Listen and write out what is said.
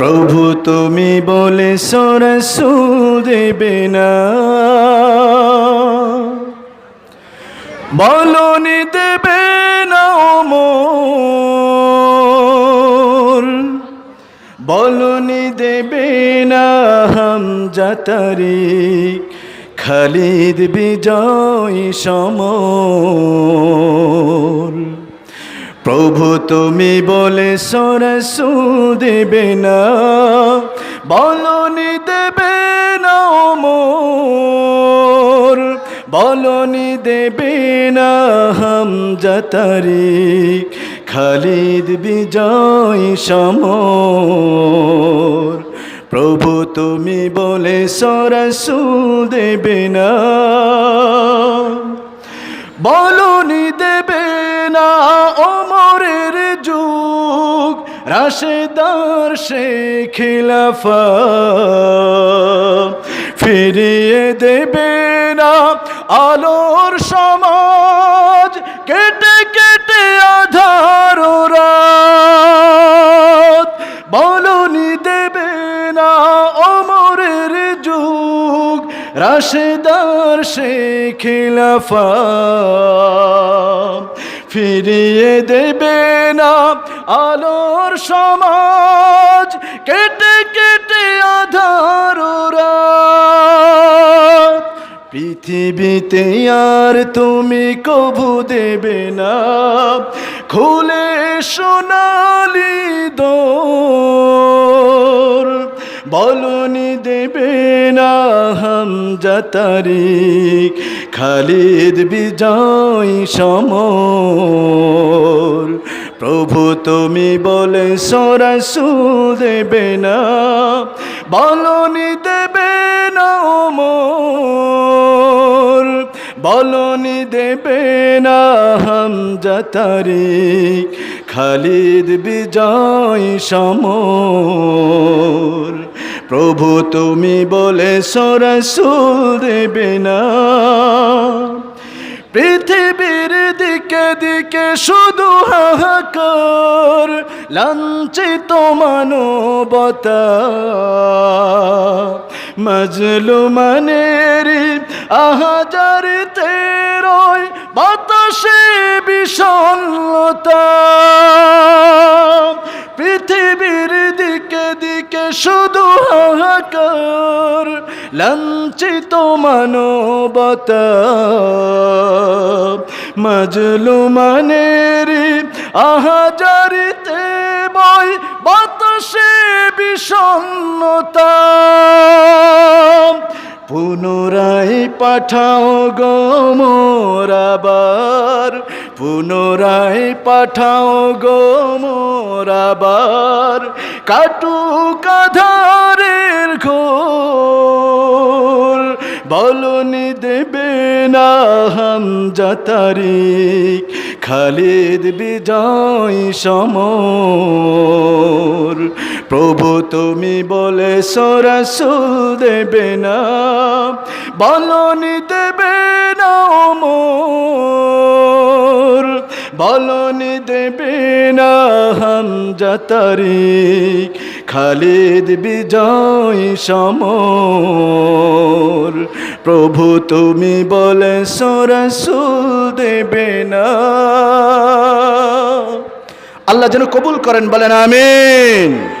প্রভু তুমি বলে সরসু দেবে না। বলনি দেবে না মোর। বলনি দেবে না হাম যাতারি। খালিদ বিজয় সমর। প্রভু তুমি বলে সরসু দেবে না, বলনি দেবে না মোর বলনি দেবে না হাম যাতারি খালিদ বিজয় সমর। প্রভু তুমি বলে সরসু দেবে না, বলনি দেবে না রাশেদার সে খিলাফা ফিরিয়ে দেবে না আলোর সমাজ। কেটে কেটে আধার বলনি দেবে না ওমরের যুগ। রাশেদার সে খিলাফা ফিরিয়ে দেবে না আলোর সমাজ। কেটে কেটে আধার পৃথিবীতে আর তুমি কবু দেবে না। খুলে সোনালি দোর। বলনি দেবে না হাম যাতারিক খালিদ বিজয় সমর। প্রভু তুমি বলে সরসু দেবে না বলনি দেবে না মোর বলনি দেবে না হাম যাতারিক খালিদ বিজয় সমর। প্রভু, তুমি বলে সরসু দেবে না। পৃথিবীর দিকে দিকে শুধু হাহাকার লাঞ্ছিত মানবতা। মজলু মনের আহাজার তেরোয় বাতাসে বিষণ্ণতা। পৃথিবীর দিকে শুধু হাহাকার লাঞ্ছিত মানবতা মজলু মনের আহাজারিতে বই বাতাসে বিষণ্নতা পুনরায় পাঠাও গো মোরাবার পুনরায় পাঠাও গো মোরাবার কাটু কাধারের ঘোর, বলনি দেবে না হাম যাতারিক খালিদ বিজয় সমর। প্রভু, তুমি বলে সরসু দেবে না বলনি দেবে না মোর বলনি দেবে না হাম যাতারিক খালিদ বিজয় সমর। প্রভু, তুমি বলে সরসু দেবে না। আল্লাহ যেন কবুল করেন, বলেন আমিন।